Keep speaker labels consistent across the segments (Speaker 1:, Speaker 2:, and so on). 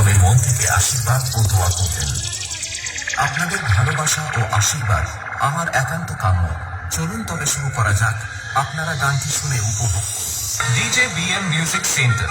Speaker 1: তবে মন থেকে আশীর্বাদ ও দোয়া করবেন। আপনাদের ভালোবাসা ও আশীর্বাদ আমার একান্ত কাম্য। চলুন তবে শুরু করা যাক আপনারা গানটি শুনে উপভোগ DJ BM music centre.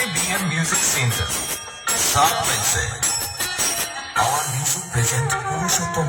Speaker 1: JBM Music Center. Sarpense. Our music present Purushottam